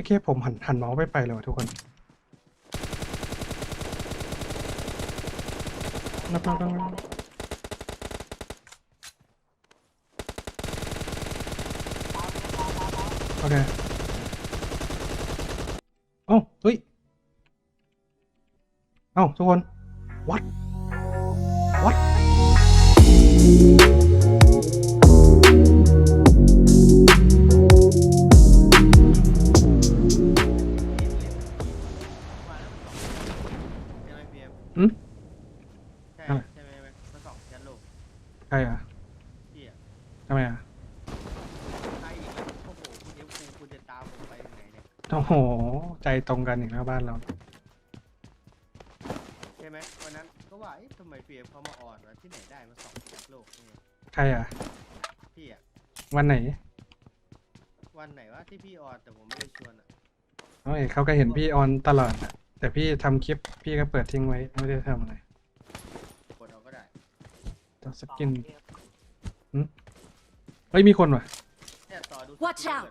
ไม่แค่ผมหันหันเมาส์ไปไปเลยว่ะทุกคนนับนับนับนับโอเคเอ้าเฮ้ย เอ้าทุกคน what what ใช่อะไรใช่ไหมมาสองแชทโลกใครอะพี่อะทำไมอะใช่อีกแล้วโอ้โหคุณเอ็มคุณคุณจะตามผมไปถึงไหนเนี่ยโอ้โห ใจตรงกันอีกแล้วบ้านเรา ใช่ไหมวันนั้นก็ว่าเอ๊ะทำไมพีเอ็มเขามาอ่อนวะที่ไหนได้มาสองแชทโลกนี่ใครอะ พี่อะวันไหนวันไหนวะที่พี่อ่อนแต่ผมไม่ได้ชวนอะโอ้ยเขาก็เห็นพี่ออนตลอดอะแต่พี่ทำคลิปพี่ก็เปิดทิ้งไว้ไม่ได้ทำอะไรกดเอาก็ได้ ตัวสกินเฮ้ยมีคนว่ะเนี่ยต่อดู Watch out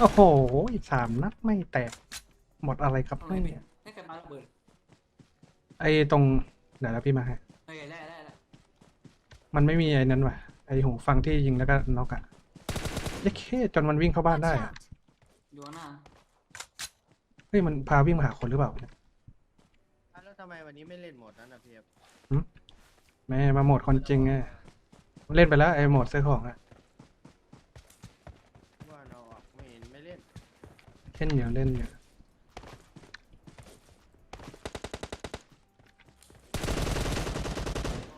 โอ้โหสามนัดไม่แตก หมดอะไรครับตรงไหนเนี่พี่ยให้ใครมาระเบิดไอ้ตรงเดี๋ยวแล้วพี่มาให้โอเคได้ได้ได้มันไม่มีไอ้นั้นว่ะไอ้หูฟังที่ยิงแล้วก็น็อกอะเยัดเข้จนมันวิ่งเข้าบ้าน Watch ได้อะ out! อยู่ข้างหน้าเฮ้ยมันพาวิ่งมาหาคนหรือเปล่าเนี่ยอะแล้ว ทำไมวันนี้ไม่เล่นโหมดนั้นอะพีเอ็มแม่มาโหมดคนจริงไงเล่นไปแล้วไอ้โหมดซื้อของอะว่าเราออกไม่เห็นไม่เล่นเล่นอยู่เล่นอยู่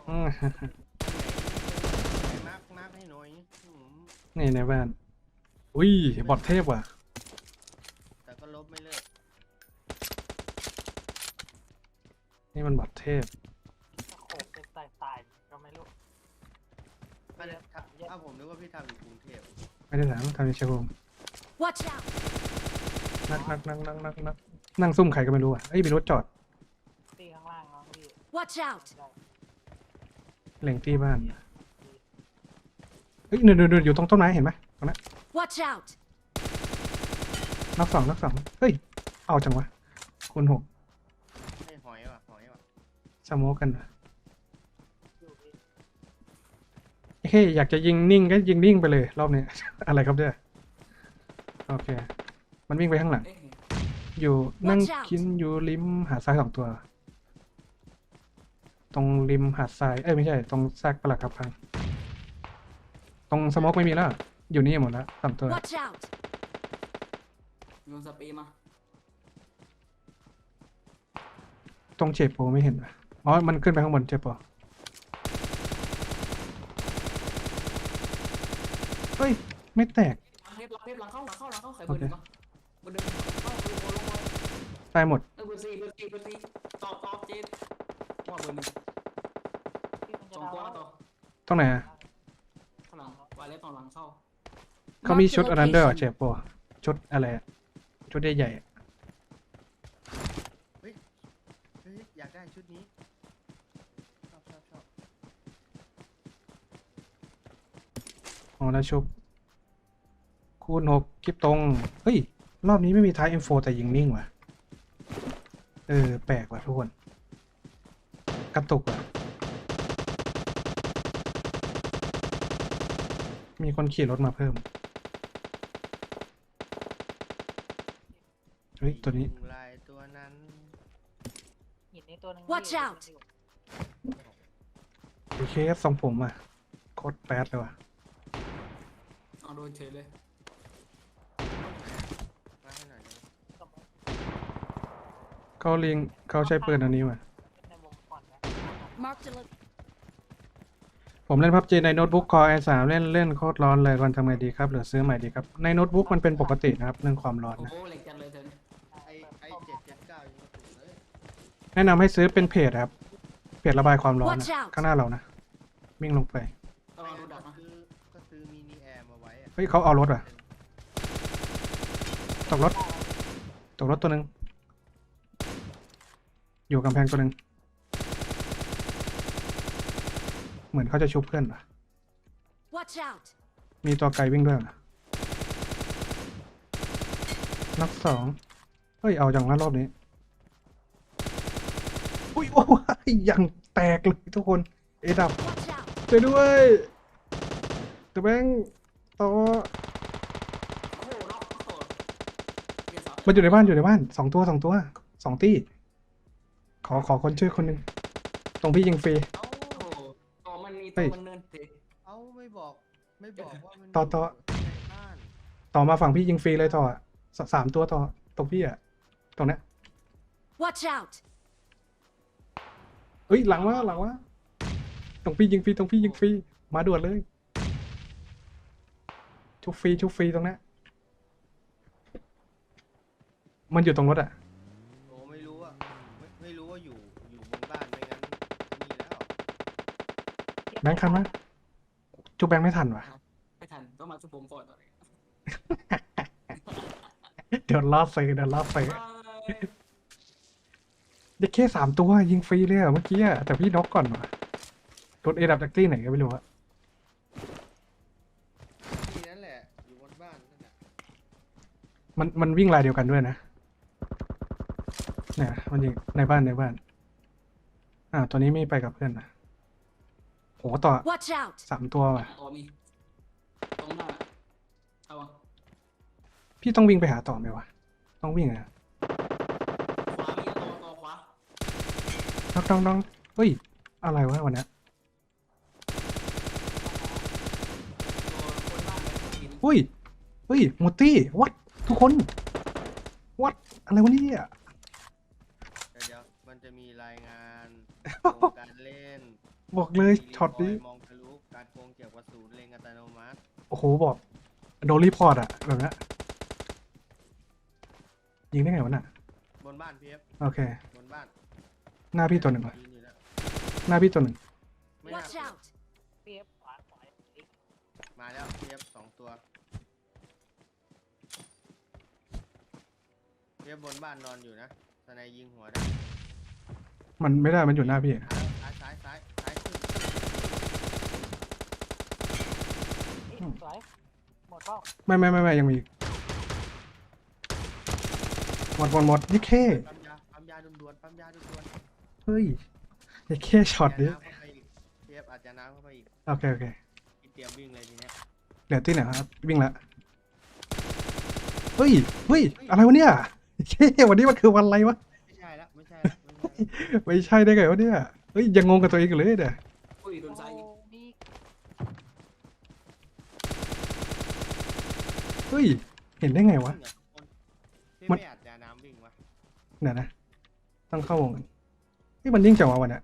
อืมไหนมาร์กมาร์กให้หน่อยอืมนี่ในบ้าน อุ้ยบอดเทพว่ะ นี่มันบอดเทพโขกเป็นสไตล์ๆก็ไม่รู้ไม่ได้ทำอ้าวผมนึกว่าพี่ทำอยู่กรุงเทพไม่ได้ถามทำในเชฟโรม Watch out! นักนักนักนักนักนักนั่งซุ่มใครก็ไม่รู้อะเอ้ยมีรถจอดตีข้างล่างเนาะพี่ Watch out! ได้เล็งที่บ้านเฮ้ยเดินเดินเดินอยู่ตรงต้นไม้เห็นไหมตรงนั้น Watch out! นักสองนักสองเฮ้ย เอาจังวะคูณหก โมกกันว่ะอยู่พี่เฮ้ยอยากจะยิงนิ่งก็ยิงนิ่งไปเลยรอบนี้อะไรครับเนี่ยโอเค มันวิ่งไปข้างหลังเอ๊ะอยู่นั่ง Watch out กินอยู่ริมหาดทรายสองตัว ตรงริมหาดทราย เอ้ยไม่ใช่ ตรงซากปลักครับพังตรงสโมกไม่มีแล้ว อยู่นี่หมดแล้วสามตัว Watch out! โยนสเปรย์มา ตรงเจ็บโปไม่เห็นว่ะ อ๋อ มันขึ้นไปข้างบนเจ็บโปเฮ้ย ไม่แตกเทปหลังเทปหลังเข้าหลังเข้าหลังเข้าใครเบอร์หนึ่งวะเบอร์หนึ่งเข้าเบอร์ลงลงลตายหมด เออเบอร์สี่เบอร์สี่เบอร์สี่ตอบตอบเจนว่าเบอร์หนึ่งสองตัวแล้วต่อตรงไหนอะข้างหลังวายแล้วตอนหลังเข้า เขามีชุดอันนั้นด้วยเหรอเจ็บโปชุดอะไรอะชุดใหญ่ๆอะ เฮ้ยอยากได้ชุดนี้ชอบชอบชอบ อ๋อแล้วชุบคูณหกคลิปตรง เฮ้ย รอบนี้ไม่มีท้าย M4 แต่ยิงนิ่งว่ะ เออ แปลกว่ะทุกคน กระตุกว่ะ มีคนขี่รถมาเพิ่ม เฮ้ย ตัวนี้ยุงลายตัวนั้นหินนี้ตัวหนึง Watch พี่ out โอเคครับทรงผมอะโคตรแป๊ดเลยว่ะเอา โดนเฉยเลยมาให้หน่อยได้ไหมเขาเลียงเขาใช้ปืนอันนี้ว่ะ ในวงก่อนนะ Mark the lo- ผมเล่นพับจีในโน้ตบุ๊กคอ i3 เล่นเล่นโคตรร้อนเลยควรทำไงดีครับ หรือซื้อใหม่ดีครับ ในโน้ตบุ๊กมันเป็นปกตินะครับเรื่องความร้อนโอ้นะ โหเหล็กจัดเลยเธอไอไอเจ็ดเจ็ดเก้ายังไม่ถึงเลย แนะนำให้ซื้อเป็นเพจครับ เพจระบายความร้อนนะ Watch out ข้างหน้าเรานะ วิ่งลงไป เฮ้ยเขาเอารถอะ ตกรถ ตกรถตัวหนึ่งอยู่กำแพงตัวหนึ่งเหมือนเขาจะชุบเพื่อนป่ะ Watch out! มีตัวไกลวิ่งด้วยเหรอนักสอง เฮ้ย เอาอย่างละรอบนี้ อุ้ยโอ้ยยังแตกเลยทุกคน เอดับ Watch out! ช่วยด้วยเดอะแบง ต่อโอ้โหน็อกโอ้โหเกียร์สามมันอยู่ในบ้านอยู่ในบ้านสองตัวสองตัวสองตี้ขอขอคนช่วยคนหนึ่งตรงพี่ยิงฟรีเอาโอ้โหต่อมันมีเฮ้ตัวยมันเนินเตะเอาไม่บอกไม่บอกว่ามันต่อต่อยู่ในบ้านต่อมาฝั่งพี่ยิงฟรีเลยต่ออะสสามตัวต่อตรงพี่อะตรงเนี้ย Watch out! เอ้ยหลังวะหลังวะตรงพี่ยิงฟรีตรงพี่ยิงฟรีมาด่วนเลย ชุบฟรีชุบฟรีตรงเนี้ยมันอยู่ตรงรถอะโอ้ไม่รู้ว่าไม่ไม่รู้ว่าอยู่อยู่บนบ้านไม่งั้นนี่แล้วแบงค์คันวะชุบแบงค์ไม่ทันวะไม่ทันต้องมาชุบผมก่อนตอนนี้เดี๋ยวล่อเซเดี๋ยวล่อเซเอ้ยเด็กแค่สามตัวยิงฟรีเลยอะเมื่อกี้อะแต่พี่น็อกก่อนวะรถเอดับจากที่ไหนก็ไม่รู้อะ นี่นั่นแหละ อยู่บนบ้านนั่นแหละ มันมันวิ่งลายเดียวกันด้วยนะเนี่ยมันยิงในบ้านในบ้าน อ่า ตัวนี้ไม่ไปกับเพื่อนนะโหต่อ Watch out! สามตัวว่ะต่อมีตรงหน้าเอาวะพี่ต้องวิ่งไปหาต่อไหมวะต้องวิ่งอะขวามีต่อต่อขวาน้องน้องน้องเฮ้ย อะไรวะวันเนี้ยตัวคนบ้านเลยหินเฮ้ยเฮ้ยมูตี้วัด ทุกคนวัดอะไรวะเนี่ย เดี๋ยวเดี๋ยวมันจะมีรายงานโครงการเล่นบอกเลยช็อตนี้ มองทะลุการโกงเกี่ยวกับศูนย์เล็งอัตโนมัติโอ้โหบอกโดนรีพอร์ตอะแบบเนี้ยยิงได้ไงวะน่ะ บนบ้านพีเอฟโอเค บนบ้านหน้าพี่ตัวหนึ่งว่ะยืนอยู่แล้วหน้าพี่ตัวหนึ่งไม่น่า Watch เปิด out! เปียบขวาขวาอีกมาแล้วพีเอฟสองตัว เอฟบนบ้านนอนอยู่นะสไนยิงหัวได้มันไม่ได้มันอยู่หน้าพี่ ซ้ายซ้ายซ้ายซ้ายขึ้นนี่สวยหมดเปล่าไม่ไม่ไม่ไม่ยังมีอีกหมดหมดหมดยี่แค่ปั๊มยาปั๊มยาด่วนๆปั๊มยาด่วนเฮ้ยยี่แค่ๆช็อตนี้าน้ำเข้าไปอีกพีเอฟอาจจะน้ำเข้าไปอีกโอเคโอเคพี่เตรียมวิ่งเลยทีเนี้ยเหลือที่ไหนครับวิ่งละเฮ้ยเฮ้ยอะไรวะเนี่ย เฮ้ยวันนี้มันคือวันอะไรวะ ไม่ใช่ละไม่ใช่ละไม่ใช่ละไม่ใช่ได้ไงวะเนี่ย เฮ้ยยังงงกับตัวเองอยู่เลยเนี่ย อุ้ยโดนซ้ายยิงโอ้นี่เฮ้ย เห็นได้ไงวะ พี่มันไม่อาจจะน้ำวิ่งวะเดี๋ยวนะ ต้องเข้าวงกันนี่มันยิ่งจังวะวันเนี้ย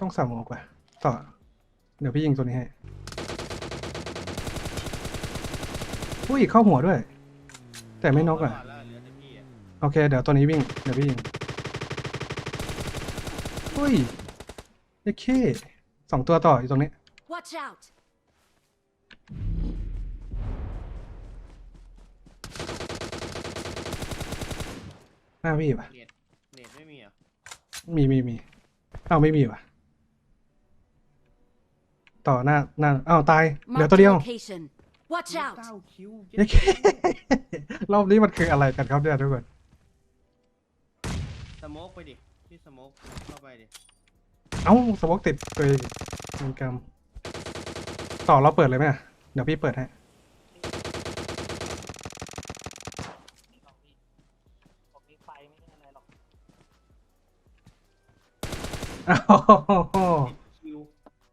ต้องสามโมงกว่าต่อ เดี๋ยวพี่ยิงตัวนี้ให้อุ้ยเข้าหัวด้วย แต่ไม่น็อกอะเาแล้วเหลือแต่พี่อะโอเค เดี๋ยวตัวนี้วิ่ง เดี๋ยวพี่ยิงเฮ้ยเอ็กเคสองตัวต่ออยู่ตรงนี้ Watch out! หน้าพี่ป่ะเน็ตเน็ตไม่มีเหรอมีมีมีอ้าวไม่มีว่ะต่อหน้าหน้าอ้าวตาย เหลือ Mark ตัวเดียว location. Watch out! เก้าคิวเอ็กเครอบนี้มันคืออะไรกันครับเนี่ยทุกคนสโมกไปดิ พี่สโมกเข้าไปดิ เอ้าสวอกติดตัวเองมันกรรมต่อเราเปิดเลยไหมอะเดี๋ยวพี่เปิดให้นี่ของพี่ผมมีไฟไม่ใช่อะไรหรอกอ้าวคิว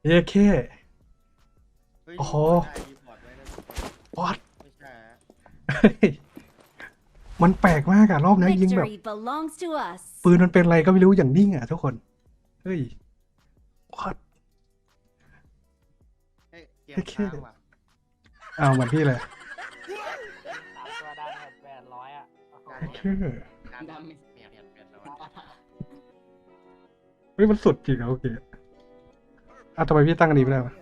เอ็กเค เฮ้ยโอ้โห ได้ รีพอร์ตไว้นะวัดไม่ใช่ฮะมันแปลกมากอะรอบนี้ยิงแบบ Victory belongs to us. ปืนมันเป็นอะไรก็ไม่รู้อย่างนิ่งอะทุกคน เฮ้ยวัดเฮ้ยเกมโอเคค้างว่ะอ้าวเหมือนพี่เลยสามตัวดันแบบแปดร้อยอะโอ้โหเอ็กเคการดำไหมเปลี่ยนเปลี่ยนเปลี่ยนแล้วเฮ้ยมันสุดจริงอะโอเคอะทำไมพี่ตั้งอันนี้ไม่ได้วะ